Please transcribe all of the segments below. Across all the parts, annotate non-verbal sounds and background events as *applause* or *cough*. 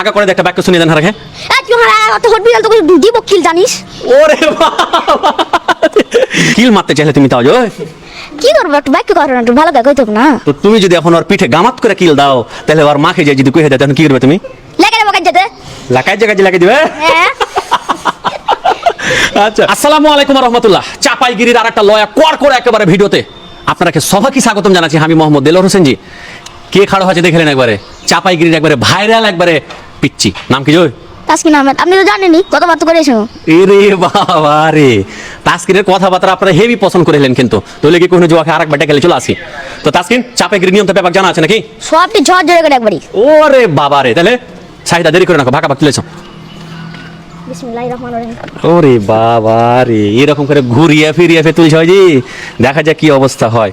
আগা করে একটা বাক্য শুনিয়ে দেন হারাকে। এই তুই হারা অত হট বিড়াল তোকে দিব কিল জানিস? ওরে বাবা। কিল মারতে চাইলে তুমি তাও জয় কি করব একটু বাক্য করো না একটু ভালো করে কইতে না। তো তুমি যদি এখন ওর পিঠে গামাত করে কিল দাও তাহলে ওর মাকে যাই যদি কয়ে দেয় তখন কি করবে তুমি? লেগে দেবো কাজে লাকাই জায়গায় লাগিয়ে দিবে? হ্যাঁ। *laughs* আচ্ছা। আসসালামু আলাইকুম রহমতুল্লাহ চাপাইগিরির আর একটা লয়া কর করে একেবারে ভিডিওতে। আপনাকে সবাইকে স্বাগতম জানাচ্ছি আমি মোহাম্মদ দেলোর হোসেন জি কে খাড়ো হয়েছে দেখলেন একবারে। চাপাইগিরির একবারে ভাইরাল একবারে পিচ্ছি। নাম কি জয়? তাসকিন আহমেদ। আপনি তো জানেনই কতবার তো করেছ এরে বাবা রে। তাসকিনের কথাবার্তা আপনারা হেভি পছন্দ করে এলেন কিন্তু। তাহলে কি কোনো জোয়াকে আরেকবার ডেকে চলে আসি? তো তাসকিন চাপাইগিরি নিয়ম তো ব্যাপার জানা আছে নাকি? সবটি ঝড় ঝরে করে একবারই। ওরে বাবা রে। তাহলে চাহিদা দেরি করে রাখো ভাকা ভাগ তুলেছ ওরে বাবা রে। এরকম করে ঘুরিয়ে ফিরিয়ে ফে তুলছ দেখা যাক কি অবস্থা হয়।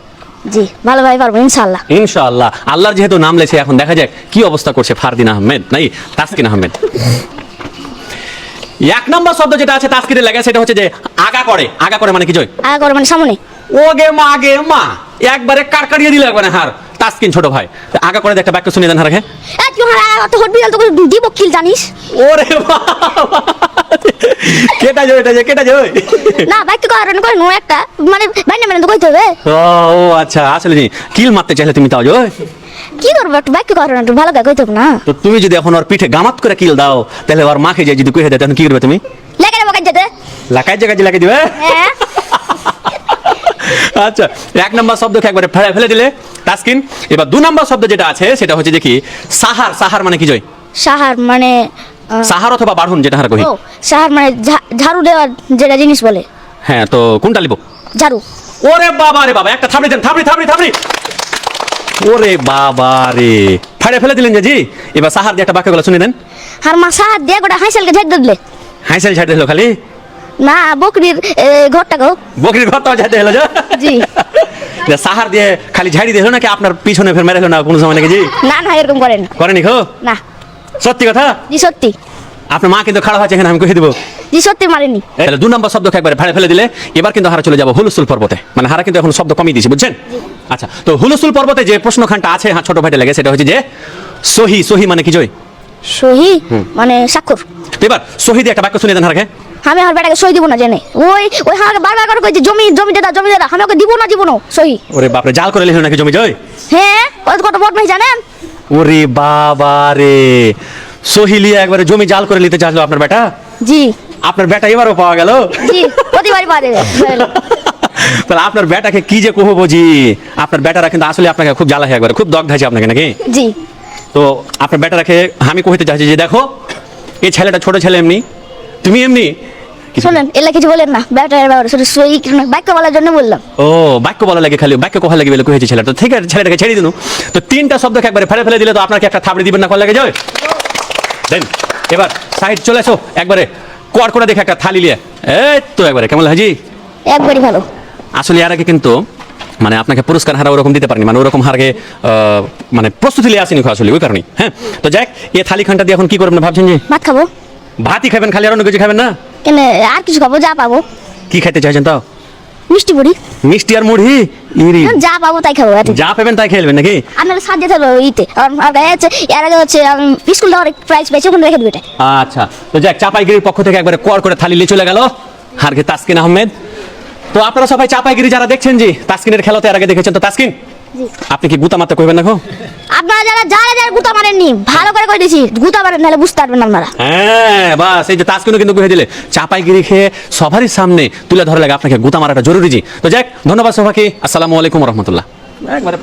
জি ভালোভাবে পারব ইনশাআল্লাহ। ইনশাআল্লাহ। আল্লাহর যেহেতু নাম লেছে এখন দেখা যাক কি অবস্থা করছে ফারদিন আহমেদ নাই তাসকিন আহমেদ? এক নম্বর শব্দ যেটা আছে তাসকিনে লেগে সেটা হচ্ছে যে আগা করে। আগা করে মানে কি জয়? আগা করে মানে সামনে। ও গে মা গে মা। একবারে কাড়কাড়িয়ে দিলে একবারে হার। তাসকিন ছোট ভাই। আগা করে একটা বাক্য শুনিয়ে দেন হারাকে। এই তুই হারা অত হট বিড়াল তোকে দিব কিল জানিস? ওরে বাবা। কেটা জয় এটা যে কেটা জয় না বাক্য করো না কই নো একটা। মানে বাইনা মানে তো কইতে হবে। ও আচ্ছা আসলে কিল মারতে চাইলে তুমি তাও জয় কি করব একটু বাক্য করো না একটু ভালো কইতে না। তো তুমি যদি এখন ওর পিঠে গামাত করে কিল দাও তাহলে ওর মাকে যাই যদি দেয় তখন কি করবে তুমি? লেগে দেবো কাজে লাকাই জায়গায় লাগিয়ে দিবে হ্যাঁ? *laughs* আচ্ছা এক নম্বর শব্দকে একবারে ফেলে ফেলে দিলে? তাসকিন এবার দু নম্বর শব্দ যেটা আছে সেটা হচ্ছে কি সাহার সাহার মানে কি জয়? সাহার মানে সাহার অথবা বাঢ়ুন যেটা হার কহি। ও সাহার মানে ঝাড়ু দেওয়ার যেটা জিনিস বলে। হ্যাঁ তো কোনটা লিব? ঝাড়ু। ওরে বাবা রে বাবা একটা থামড়ি দেন থামড়ি থামড়ি থামড়ি ওরে বাবা রে। ফেলে ফেলে দিলেন জি এবার সাহার দিয়ে একটা বাক্যগুলো শুনে দেন। আর মা সাহার দিয়ে গোটা হাঁসালকে ঝেড়ে দিলে। হাইসাল ছাড়তে হলো খালি? না বকরির এ, ঘরটাকেও বকরির ঘরটা ছাড়তে হলো জি। *laughs* সাহার দিয়ে খালি ঝাড়ি দিল নাকি আপনার পিছনে ফের মেরে হলো না কোনো সময় নাকি জি? না না এরকম করেন করেনি খো? না। সত্যি কথা? জি সত্যি। আপনার মা কিন্তু খারাপ আছে এখানে আমি কহে দেবো। জি সত্যি মারেনি। তাহলে দু নম্বর শব্দকে একবার ফেলে ফেলে দিলে এবার কিন্তু হারা চলে যাব হুলুসুল পর্বতে। মানে হারা কিন্তু এখন শব্দ কমিয়ে দিয়েছি বুঝছেন? আচ্ছা তো হুলুসুল পর্বতে যে প্রশ্নখানটা আছে হ্যাঁ ছোট ভাইটা লেগে সেটা হচ্ছে যে সহি সহি মানে কি জয়? সহি মানে স্বাক্ষর। তো এবার সহি দিয়ে একটা বাক্য শুনে দেন হারাকে। আমি আমার বেটাকে সহি দিব না জেনে। ওই ওই আমাকে বারবার করে কইছে জমি জমি দাদা জমি দাদা আমি ওকে দিব না দিব না সহি। ওরে বাপরে জাল করে লিখলো নাকি জমি জয়? হ্যাঁ কত কত বট ভাই জানেন? ওরে বাবা রে। সহি লিয়ে একবারে জমি জাল করে নিতে চাইলো আপনার বেটা? জি। আপনার বেটা এবারও পাওয়া গেল? জি প্রতিবারই পারে *laughs* তাহলে আপনার বেটাকে কি যে কহবো বুঝি আপনার বেটারা কিন্তু আসলে আপনাকে খুব জ্বালা হয় একবারে খুব দগ ধাইছে আপনাকে নাকি? জি। তো আপনার বেটারাকে আমি কহিতে চাইছি যে দেখো এই ছেলেটা ছোট ছেলে এমনি। তুমি এমনি? শোনেন এলা কিছু বলেন না। বেটার ব্যাপারে শুধু সহি বাক্য বলার জন্য বললাম। ও বাক্য বলা লাগে খালি বাক্য কোহা লাগে বলে কহেছে ছেলেটা। ঠিক আছে ছেলেটাকে ছেড়ে দিন। তো তিনটা শব্দকে একবারে ফেলে ফেলে দিলে তো আপনাকে একটা থাবড়ি দিবেন না কল লাগে যায় দেন এবার সাইড চলে এসো একবারে কর করে দেখে একটা থালি লিয়ে। এই তো একবারে কেমন হাজি একবারই ভালো। আসলে এর আগে কিন্তু মানে আপনাকে পুরস্কার হারা ওরকম দিতে পারিনি মানে ওরকম হারকে আহ, মানে প্রস্তুতি লিয়ে আসেনি আসলে ওই কারণে হ্যাঁ? তো যাক এই থালি খানটা দিয়ে এখন কি করবেন ভাবছেন যে ভাত খাব। ভাতই খাবেন খালি আর অন্য কিছু খাবেন না? কেন আর কিছু খাব? যা পাবো। কি খাইতে চাইছেন তাও? মিষ্টি মুড়ি। মিষ্টি আর মুড়ি? ইরি। যা পাবো তাই খাব যা পাবেন তাই খেলবেন নাকি? আপনার সাহায্য থাকল ইতে। আর আর গায়ে আছে এর আগে হচ্ছে স্কুল যাওয়ার প্রাইস পেয়েছি ওখানে রেখে দেবো আচ্ছা তো যাক চাপাইগিরির পক্ষ থেকে একবারে কর করে থালি নিয়ে চলে গেল। হারকে তাসকিন আহমেদ। তো আপনারা সবাই চাপাইগিরি যারা দেখছেন জি তাসকিনের খেলাতে এর আগে দেখেছেন তো তাসকিন? জি। আপনি কি গুতা মারতে কইবেন দেখো আপনারা যারা যারা যারা গুতা মারেননি ভালো করে কই দিছি গুতা মারেন নাহলে বুঝতে পারবেন না আপনারা। হ্যাঁ বাস এই যে তাসকিনও কিন্তু কয়ে দিলে চাপাইগিরি খেয়ে সবারই সামনে তুলে ধরে লাগে আপনাকে গুতা মারাটা জরুরি জি। তো যাক ধন্যবাদ সবাইকে আসসালামু আলাইকুম রহমতুল্লাহ। একবারে